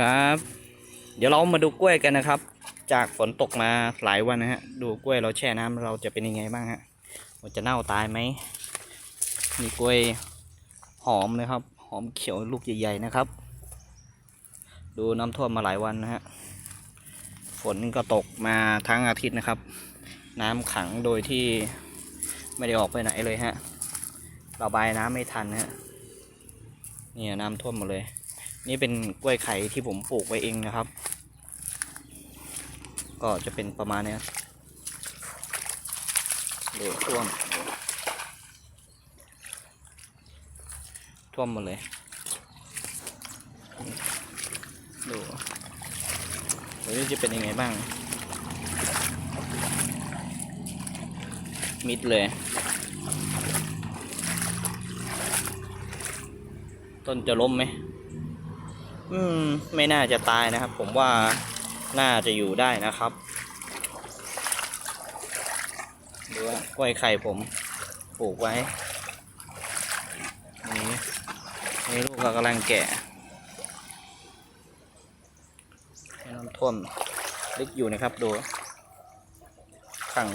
ครับ เดี๋ยวเรามาดูกล้วยกันนะครับ จากฝนตกมาหลายวันนะฮะ ดูกล้วยเราแช่น้ำเราจะเป็นยังไงบ้างฮะมันจะเน่าตายไหมมีกล้วยหอมนะครับ หอมเขียวลูกใหญ่ๆนะครับ ดูน้ำท่วมมาหลายวันนะฮะ ฝนก็ตกมาทั้งอาทิตย์นะครับ น้ำขังโดยที่ไม่ได้ออกไปไหนเลยฮะ ระบายน้ำไม่ทันฮะ เนี่ยน้ำท่วมหมดเลย นี่เป็นกล้วยไข่ที่ผมปลูกไว้เองนะครับ ก็จะเป็นประมาณเนี้ยดูท่วม ท่วมหมดเลยดูเดี๋ยวนี้จะเป็นยังไงบ้าง มิดเลย ต้นจะล้มไหม อืม ไม่น่าจะตายนะครับ ผมว่าน่าจะอยู่ได้นะครับดูว่ากล้วยไข่ผมปลูกไว้นี่นี่ลูกก็กำลังแก่น้ำท่วมลึกอยู่นะครับดูขัง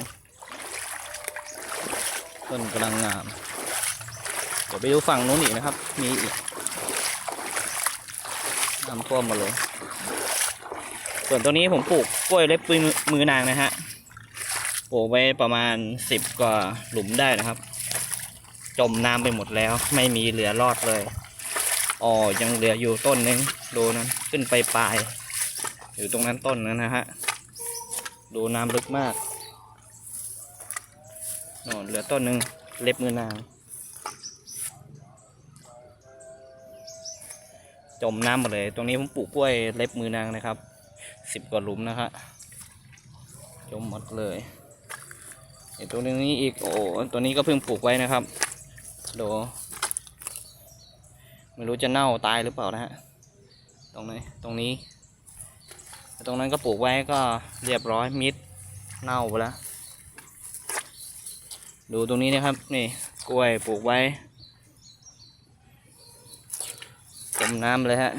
ต้นกำลังงาม เดี๋ยวไปดูฝั่งนู้นอีกนะครับ มีอีก น้ำท่วมหมาเลย ส่วนตัวนี้ผมปลูกกล้วยเล็บมือมือนางนะฮะ ปลูกไว้ประมาณสิบกว่าหลุมได้นะครับ จมน้ำไปหมดแล้ว ไม่มีเหลือรอดเลย อ๋อ ยังเหลืออยู่ต้นนึง ดูนั้นขึ้นไปปลาย อยู่ตรงนั้นต้นนั้นนะฮะ ดูน้ำลึกมากนอนเหลือต้นหนึ่งเล็บมือนาง จมน้ำหมดเลย ตรงนี้ผมปลูกกล้วยเล็บมือนางนะครับสิบกว่าหลุมนะฮะจมหมดเลยไอตัวนี้อีกโอ้ตัวนี้ก็เพิ่งปลูกไว้นะครับดูไม่รู้จะเน่าตายหรือเปล่านะฮะตรงไหนตรงนี้ ตรงนั้นก็ปลูกไว้ก็เรียบร้อยมิดเน่าไปแล้วดูตรงนี้นะครับนี่กล้วยปลูกไว้ จ มน้ำเลยฮะ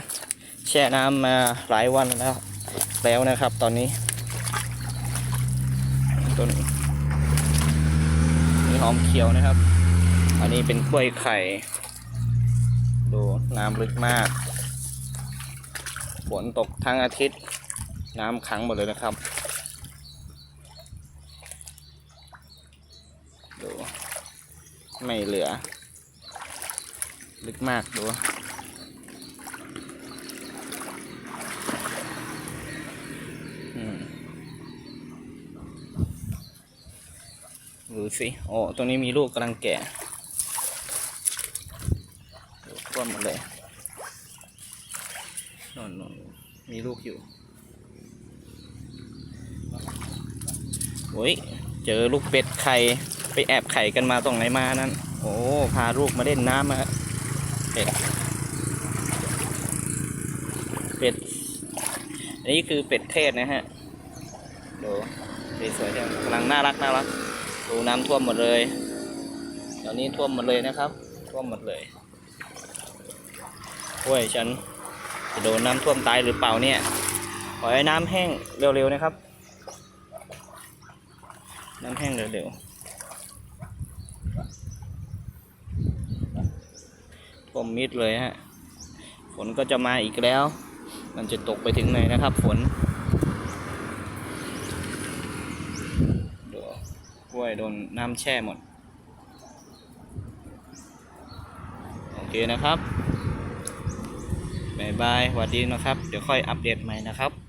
แช่น้ำมาหลายวันแล้ว แล้วนะครับตอนนี้ต้นมีหอมเขียวนะครับ อันนี้เป็นกล้วยไข่ ดูน้ำลึกมาก ฝนตกทั้งอาทิตย์ น้ำขังหมดเลยนะครับ ดู ไม่เหลือ ลึกมากดู ดูสิโอ้ตรงนี้มีลูกกำลังแก่ดูท่วมหมดเลยนอนนอนมีลูกอยู่โอ้ยเจอลูกเป็ดไข่ไปแอบไข่กันมาตรงไหนมานั่นโอ้พาลูกมาเล่นน้ำมาเป็ดเป็ดอันนี้คือเป็ดเทศนะฮะดูสวยๆจังกำลังน่ารักน่ารัก ดูน้ำท่วมหมดเลยตอนนี้ท่วมหมดเลยนะครับ ท่วมหมดเลยโอ้ยฉันจะโดนน้ำท่วมตายหรือเปล่าเนี่ย ขอให้น้ำแห้งเร็วๆนะครับ น้ำแห้งเร็วๆท่วมมิดเลยฮะ ฝนก็จะมาอีกแล้ว มันจะตกไปถึงไหนนะครับ ฝนดู กล้วยโดนน้ำแช่หมด โอเคนะครับบายบายสวัสดีนะครับ เดี๋ยวค่อยอัปเดตใหม่นะครับ